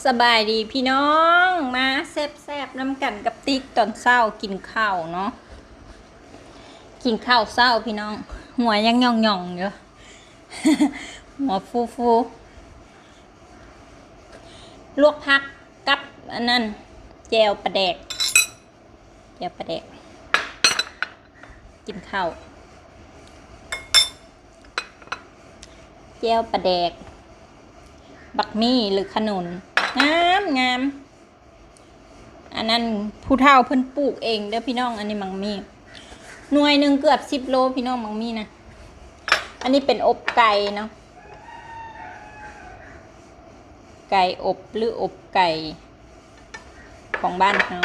สบายดีพี่น้องมาแซบๆน้ำกันกับติ๊กตอนเศร้ากินข้าวเนาะกินข้าวเศร้าพี่น้อง หัวยังหย่องๆอยู่หัวฟูฟูลวกพักกับอันนั้นแจวปลาแดกแจวปลาแดก กินข้าวแจวปลาแดก บักมี่หรือขนุน งามงาม อันนั้นผู้เฒ่าเพิ่นปลูกเองเด้อพี่น้อง อันนี้มังมี หน่วยหนึ่งเกือบสิบโลพี่น้องมังมีนะ อันนี้เป็นอบไก่เนาะ ไก่อบหรืออบไก่ของบ้านเขา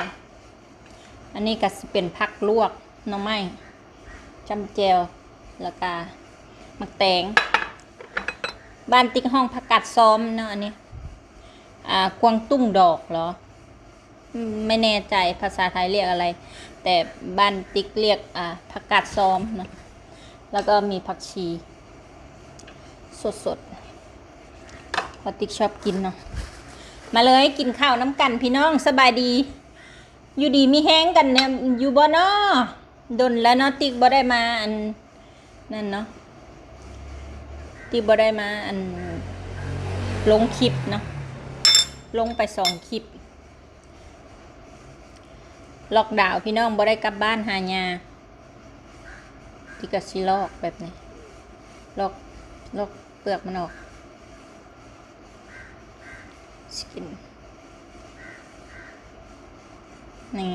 อันนี้ก็เป็นผักลวกน่อไม้จำเจวแล้วก็มักแตง บ้านติ๊กห้องผักกาดซ้อมเนาะอันนี้ อ่ากวางตุ้งดอกเหรอ ไม่แน่ใจภาษาไทยเรียกอะไร แต่บ้านติ๊กเรียกอ่าผักกาดซ้อมนะแล้วก็มีผักชี สดสดๆเพอติ๊กชอบกินเนาะมาเลยกินข้าวน้ำกันพี่น้องสบายดี อยู่ดีมีแห้งกันเนี่ยอยู่บ่เนาะดนแล้วเนาะติ๊กบ่ได้มาอันนั่นเนาะที่บ่ได้มาอันลงคลิปเนาะ ลงไปสองคลิป ล็อกดาวพี่น้องบ่ได้กลับบ้านหายาที่กะสิลอกแบบนี้ ลอก ลอกเปลือกมันออกสกินนี่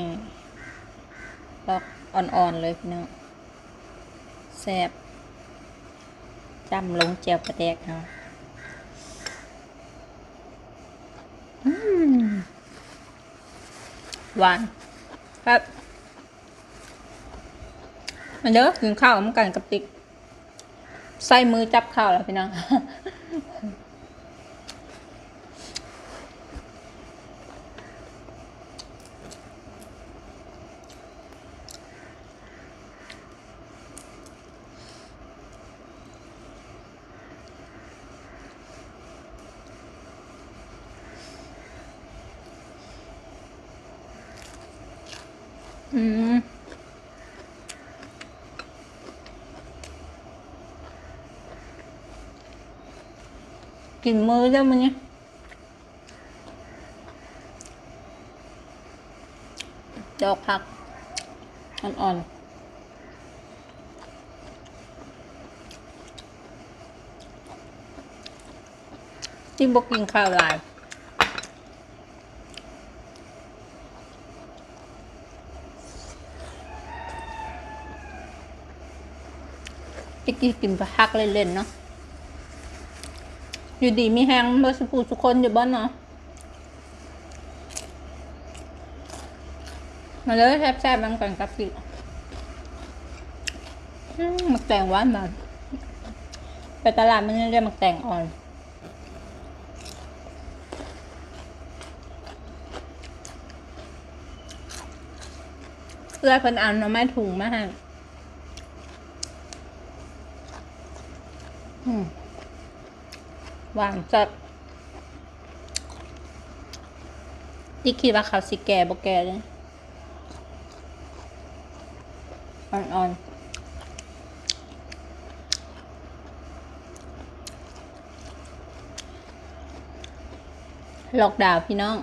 ลอกอ่อนๆเลยพี่น้องแซ่บจำลงเจียวปลาแดกเนาะอืม หวานครับมันเด้อกินข้าวมันกันกับติ๊กใส่มือจับข้าวแล้วพี่น้อง อืมกินมือได้มั้ยเนี่ยดอกผัก อ่อนๆที่บกกินข้าวหลาย จะกินกินพักเล่นๆเนาะอยู่ดีมีแห้งมื่อสักครู่ทุคนอยู่บ้านเนาะมาเลยแซ่บๆบางก่อนกับกินมักแตงหวานมาไปตลาดมันเรียกมักแตงอ่อนเพื่อเพิ่นเอาหน่อไม้ถุงมาให้ อืม หวานจัดที่คิดว่าเขาสิแก่บ่แก่เลยอ่อนๆล็อกดาวพี่น้อง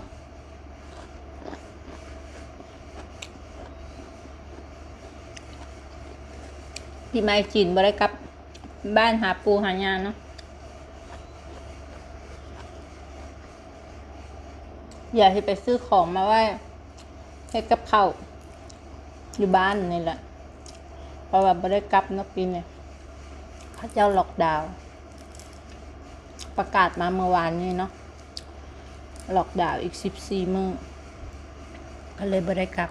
พี่ไม้จีนบ่ได้กลับ บ้านหาปูหายาเนาะอยากให้ไปซื้อของมาไว้ให้กับเขาวอยู่บ้านนี่แหละ เพราะว่าไม่ได้กลับนะปีนี้พระเจ้าล็อกดาวน์ประกาศมาเมื่อวานนี้เนาะล็อกดาวน์อีกสิบสี่มื้อก็เลยไม่ได้กลับ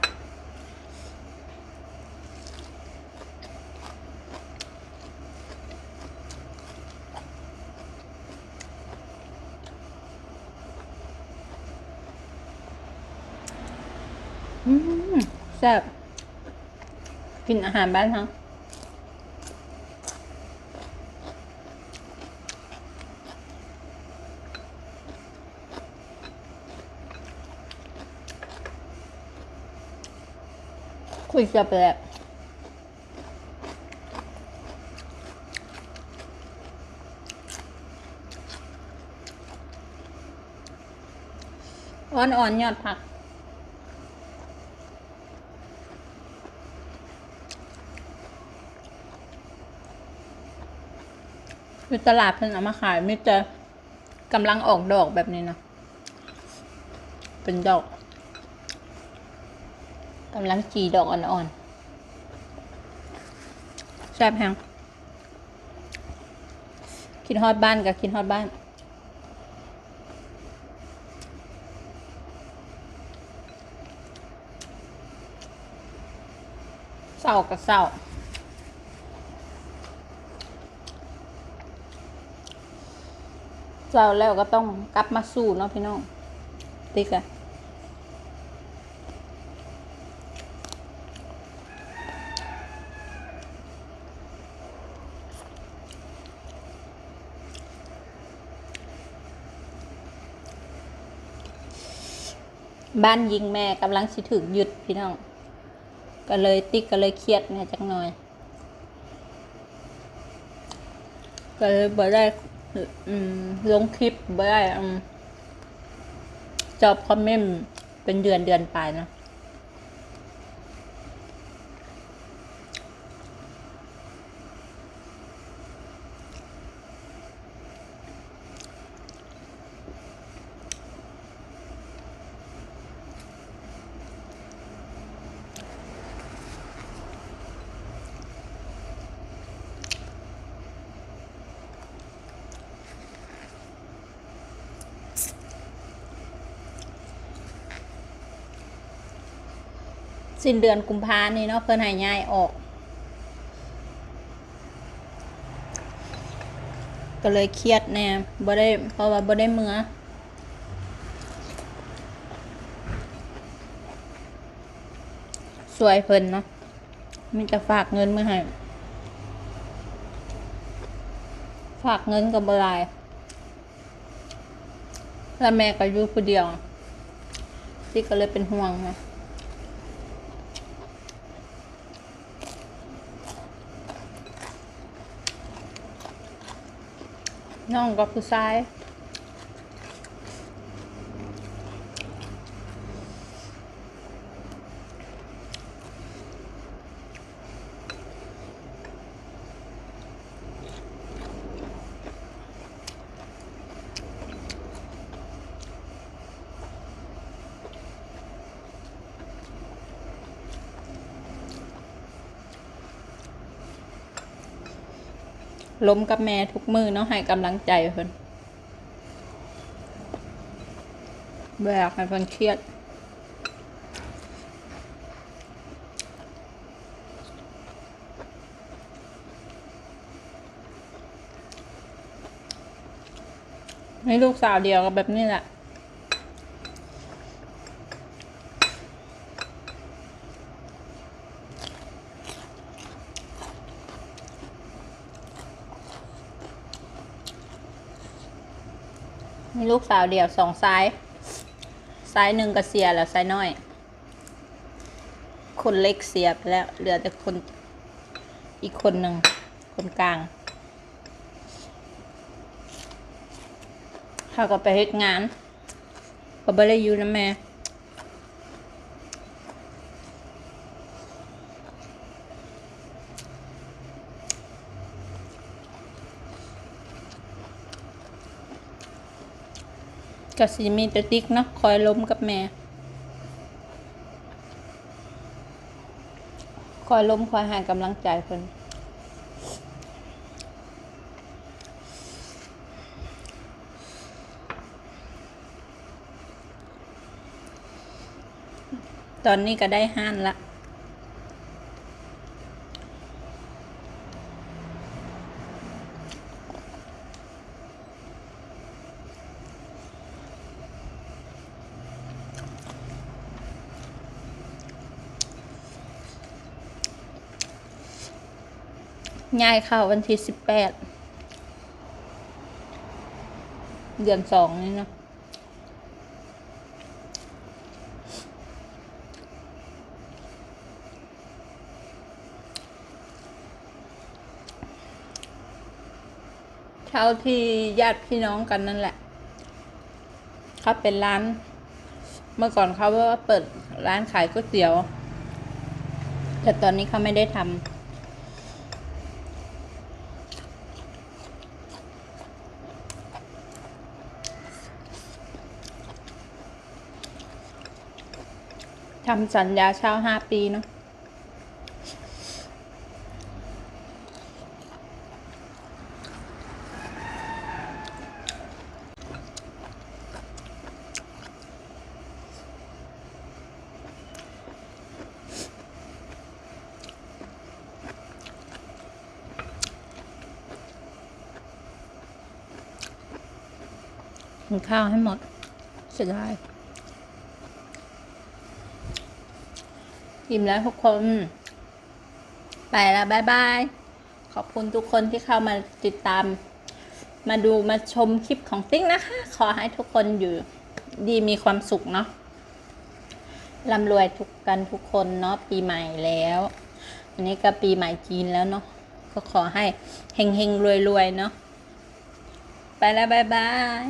แซ่บกินอาหารบ้านทั้คุยแซ่บแบบอ่อนๆยอดผัก คือตลาดเพิ่นเอามาขายมิจะกำลังออกดอกแบบนี้นะ เป็นดอกกำลังจีดอกอ่อนๆแซ่บแฮงคิดฮอดบ้านกับคิดฮอดบ้าน เศร้ากับเศร้า เศร้าแล้วก็ต้องกลับมาสู้เนาะพี่น้องติ๊กอะบ้านยิงแม่กำลังสิถึกหยุดพี่น้อง ก็เลยติ๊กก็เลยเครียดแม่จักหน่อย ก็เลยบ่ได้ อืมลงคลิปบ่ได้อืมจอบคอมเมนต์เป็นเดือนเดือนไปนะ สิ้นเดือนกุมภานี่เนาะเพิ่นให้ย้ายออก ก็เลยเครียดแน่บ่ได้เพราะว่าบ่ได้เมือสวยเพิ่นเนาะมีจะฝากเงินมาให้ฝากเงินกับบหลาย แล้วแม่ก็อยู่ผู้เดียว ที่ก็เลยเป็นห่วงนะ น้องกับผู้ชาย ล้มกับแม่ทุกมือเนาะให้กำลังใจเพิ่นแบกให้เพิ่นเครียดให้ลูกสาวเดียวกับแบบนี้แหละ มีลูกสาวเดี่ยวสองซ้าย ซ้ายหนึ่งก็เสียแล้วซ้ายน้อย คนเล็กเสียไปแล้ว เหลือแต่คนอีกคนหนึ่งคนกลางเขาก็ไปเฮ็ดงานก็บ่ได้อยู่นะแม่ ก็สิมีแต่ติ๊กเนาะคอยล้มกับแม่คอยล้มคอยให้กำลังใจเพิ่นตอนนี้ก็ได้ห้านละ ย้ายค่ะวันที่สิบแปดเดือนสองนี่นะเท่าที่ญาติพี่น้องกันนั่นแหละเขาเป็นร้าน เมื่อก่อนเขาว่าเปิดร้านขายก๋วยเตี๋ยว แต่ตอนนี้เขาไม่ได้ทำ ทำสัญญาเช่าห้าปีเนาะกินข้าวให้หมดเสียดาย อิ่มแล้วทุกคน ไปแล้วบายบาย ขอบคุณทุกคนที่เข้ามาติดตาม มาดูมาชมคลิปของติ๊กนะคะ ขอให้ทุกคนอยู่ดีมีความสุขเนาะร่ำรวยทุกกันทุกคนเนาะปีใหม่แล้ว อันนี้ก็ปีใหม่จีนแล้วเนาะก็ขอให้เฮงเฮงรวยรวยเนาะไปแล้วบายบาย